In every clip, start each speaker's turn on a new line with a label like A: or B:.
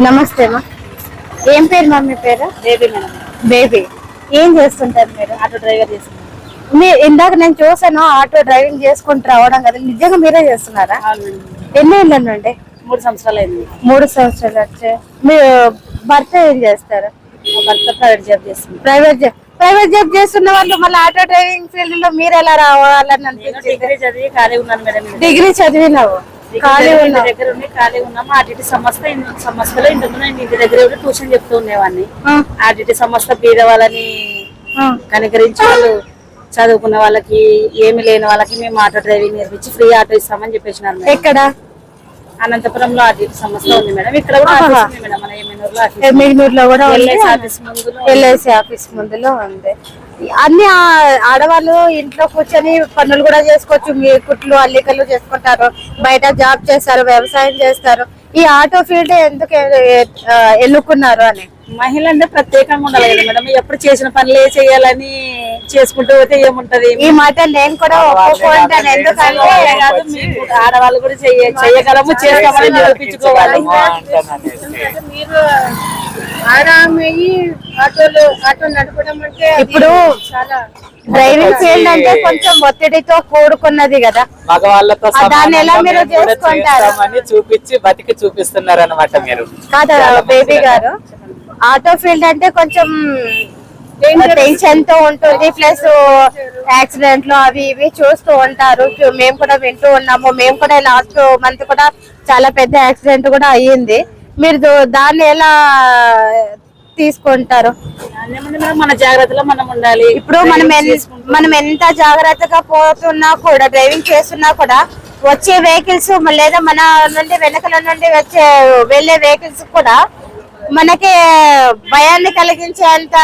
A: నమస్తే మా ఏం పేరు మా మీ పేరు?
B: Baby madam.
A: బేబీ. ఏం చేస్తుంటారు మీరు?
B: ఆటో డ్రైవర్ చేస్తున్నాను.
A: మీ ఇందాక నేను చూసాను ఆటో డ్రైవింగ్ చేసుకుంటూ రావడం కదా నిజంగా మీరే చేస్తున్నారా. ఎన్ని ఏళ్ళు నుండి
B: మూడు సంవత్సరాలు అయింది
A: మూడు సంవత్సరాలు వచ్చే మీ భర్త ఏం చేస్తారు?
B: భర్త ప్రైవేట్ జాబ్ చేస్తుంది.
A: ప్రైవేట్ జాబ్ ప్రైవేట్ జాబ్ చేస్తున్న వాళ్ళు మళ్ళీ ఆటో డ్రైవింగ్ ఫీల్డ్లో మీరు ఎలా రావాలని అనిపించింది
B: డిగ్రీ చదివి ఖాళీ ఉన్నాను మేడం.
A: డిగ్రీ చదివినావు. ఖాళీ
B: ఇంటి
A: ఉన్నావు
B: దగ్గర ఉండి ఖాళీ ఉన్నాము ఆర్టీటీ సంస్థ సంస్థలో ఇంతకు ముందు నేను ఇంటి దగ్గర ఉండి ట్యూషన్ చెప్తూ ఉండేవాడిని ఆర్టీటీ సంస్థ బీద వాళ్ళని. కనికరించి వాళ్ళు చదువుకున్న వాళ్ళకి ఏమి లేని వాళ్ళకి మేము ఆటో డ్రైవింగ్ నేర్పించి ఫ్రీ ఆటో ఇస్తామని చెప్పేసినారు మేడం.
A: ఎక్కడ?
B: అనంతపురంలో ఆర్టీటీ సంస్థ ఉంది మేడం. ఇక్కడ కూడా
A: ఆహా.
B: ఆఫీస్ ఉంది మేడం మన ఆఫీస్.
A: కూడా
B: LIC ఆఫీస్ ముందులో
A: ఎల్ఐసి ఆఫీస్ ముందులో ఉంది. అన్ని ఆ- ఆడవాళ్ళు ఇంట్లో కూర్చొని పనులు కూడా చేసుకోవచ్చు. మీ కుట్లు అల్లికలు చేసుకుంటారు. బయట జాబ్ చేస్తారు వ్యవసాయం చేస్తారు. ఈ ఆటో ఫీల్డ్ ఎందుకు ఎన్నుకున్నారు అని?
B: మహిళ అంటే ప్రత్యేకంగా ఉండాలి కదా మేడం. ఎప్పుడు చేసిన పనులే చేయాలని చేసుకుంటూ పోతే ఏముంటది?
A: ఈ మాట నేను కూడా ఒప్పుకుంటాను. ఎందుకంటే
B: ఆడవాళ్ళు కూడా చెయ్య చెయ్యగలము చేస్తామని నిరూపించుకోవాలి
C: మీరు ఆరామయ్యి ఆటోలు ఆటో నడపడం అంటే అది
A: ఇప్పుడు
C: చాలా
A: డ్రైవింగ్ ఫీల్డ్ అంటే కొంచెం ఒత్తిడితో కూడుకున్నది కదా.
D: మగవాళ్ళతో
A: దాన్ని ఎలా మీరు చేసుకుంటారు?
D: చూపించి బతికి చూపిస్తున్నారు అనమాట మీరు.
A: కాదా బేబీ గారు? ఆటో ఫీల్డ్ అంటే కొంచెం టెన్షన్తో ఉంటుంది ప్లస్ యాక్సిడెంట్లో అవి ఇవి చూస్తూ ఉంటారు. మేము కూడా వింటూ ఉన్నాము. మేము కూడా లాస్ట్ మంత్ కూడా చాలా పెద్ద యాక్సిడెంట్ కూడా అయ్యింది. మీరు దాన్ని ఎలా తీసుకుంటారు.
B: మన జాగ్రత్తలో మనం ఉండాలి
A: ఇప్పుడు మనం మనం ఎంత జాగ్రత్తగా పోతున్నా కూడా డ్రైవింగ్ చేస్తున్నా కూడా వచ్చే వెహికల్స్ లేదా మన నుండి వెనకల నుండి వచ్చే వెళ్ళే వెహికల్స్ కూడా మనకి భయాన్ని కలిగించేంత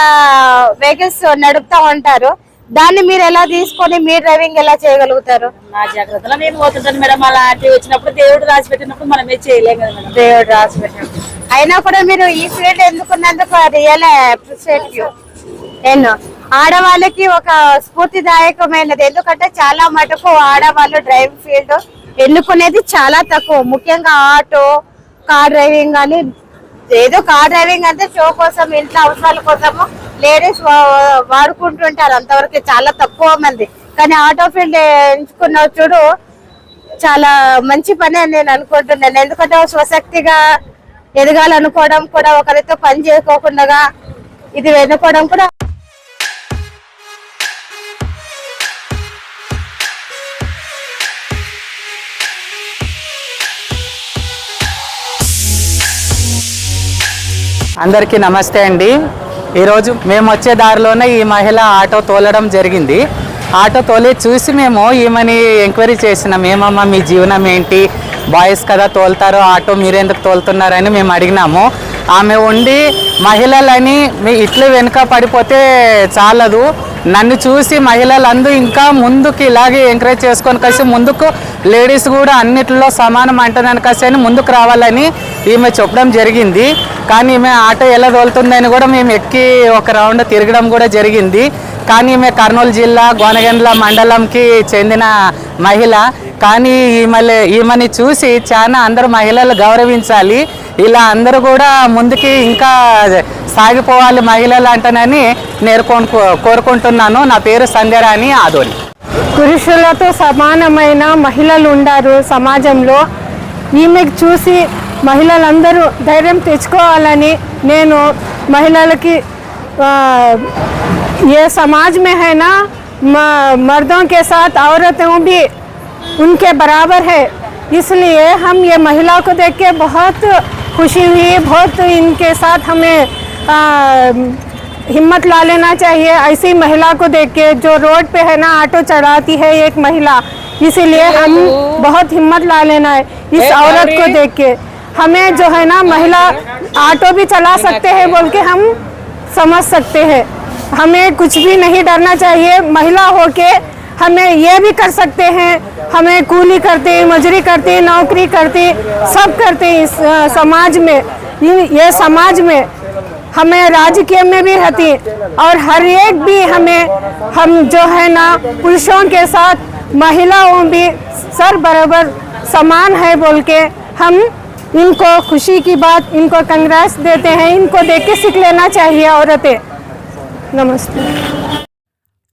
A: వెహికల్స్ నడుపుతా ఉంటారు. దాన్ని మీరు ఎలా తీసుకొని మీ డ్రైవింగ్ ఎలా చేయగలుగుతారు?
B: నా జాగ్రత్తలో నేను పోతుంటాను మేడం. అలాంటివి వచ్చినప్పుడు దేవుడు రాసి పెట్టినప్పుడు మనం ఏం చేయలేం కదా మేడం.
A: దేవుడు రాసి పెట్టాడు. అయినా కూడా మీరు ఈ ఫీల్డ్ ఎందుకున్నందుకు రియల్ అప్రిషియేట్ యూ నేను ఆడవాళ్ళకి ఒక స్ఫూర్తిదాయకమైనది. ఎందుకంటే చాలా మటుకు ఆడవాళ్ళు డ్రైవింగ్ ఫీల్డ్ ఎన్నుకునేది చాలా తక్కువ. ముఖ్యంగా ఆటో కార్ డ్రైవింగ్ కానీ ఏదో కార్ డ్రైవింగ్ అంటే షో కోసం ఇంట్లో అవసరాల కోసము లేడీస్ వాడుకుంటుంటారు అంతవరకు చాలా తక్కువ మంది. కానీ ఆటో ఫీల్డ్ ఎంచుకున్న చూడు చాలా మంచి పని అని నేను అనుకుంటున్నాను. ఎందుకంటే స్వశక్తిగా ఎదగాలనుకోవడం కూడా ఒకరితో పని చేసుకోకుండా ఇది వెనుకోవడం కూడా
D: అందరికీ నమస్తే అండి. ఈరోజు మేము వచ్చే దారిలోనే ఈ మహిళ ఆటో తోలడం జరిగింది. ఆటో తోలి చూసి మేము ఈమెని ఎంక్వైరీ చేసినాం ఏమమ్మా మీ జీవనం ఏంటి? బాయ్స్ కదా తోలుతారు ఆటో మీరెందుకు తోలుతున్నారని మేము అడిగినాము. ఆమె ఉండి మహిళలని మీ ఇట్లు వెనుక పడిపోతే చాలదు. నన్ను చూసి మహిళలందరూ ఇంకా ముందుకు ఇలాగే ఎంకరేజ్ చేసుకొని కలిసి ముందుకు లేడీస్ కూడా అన్నిటిలో సమానం అంటున్నాను కలిసి అని ముందుకు రావాలని ఈమె చెప్పడం జరిగింది. కానీ ఈమె ఆటో ఎలా తోలుతుందని కూడా మేము ఎక్కి ఒక రౌండ్ తిరగడం కూడా జరిగింది. కానీ ఈమె కర్నూలు జిల్లా గోనగండ్ల మండలంకి చెందిన మహిళ. కానీ ఈమె ఈమెని చూసి చాలా అందరూ మహిళలు గౌరవించాలి. ఇలా అందరూ కూడా ముందుకి ఇంకా సాగిపోవాలి మహిళలు అంటేనని నేను కోరుకు- కోరుకుంటున్నాను నా పేరు సంధ్యరాణి ఆదోని
C: పురుషులతో సమానమైన మహిళలు ఉండారు సమాజంలో ఈమెకు చూసి మహిళలందరూ ధైర్యం తెచ్చుకోవాలని నేను మహిళలకి ఆ, ये समाज में है ना म- मर्दों के साथ औरतें भी उनके बराबर है इसलिए हम ये महिला को देख के बहुत खुशी हुई बहुत इनके साथ हमें आ, हिम्मत ला लेना चाहिए। ऐसी महिला को देख के जो रोड पे है ना ऑटो चढ़ाती है एक महिला इसीलिए हम बहुत हिम्मत ला लेना है इस औरत को देख के। हमें जो है ना महिला ऑटो भी चला सकते हैं बोल के हम समझ सकते हैं। हमें कुछ भी नहीं डरना चाहिए महिला होके हमें ये भी कर सकते हैं। हमें कूली करते मजूरी करते हैं, नौकरी करते हैं, सब करते हैं इस समाज में। ये समाज में हमें राजकीय में भी रहती और हर एक भी हमें, हम जो है ना, पुरुषों के साथ, महिलाओं भी सर बराबर समान है बोल के हम इनको खुशी की बात, इनको कंग्रेस देते हैं, इनको देख के सीख लेना चाहिए औरतें। नमस्ते।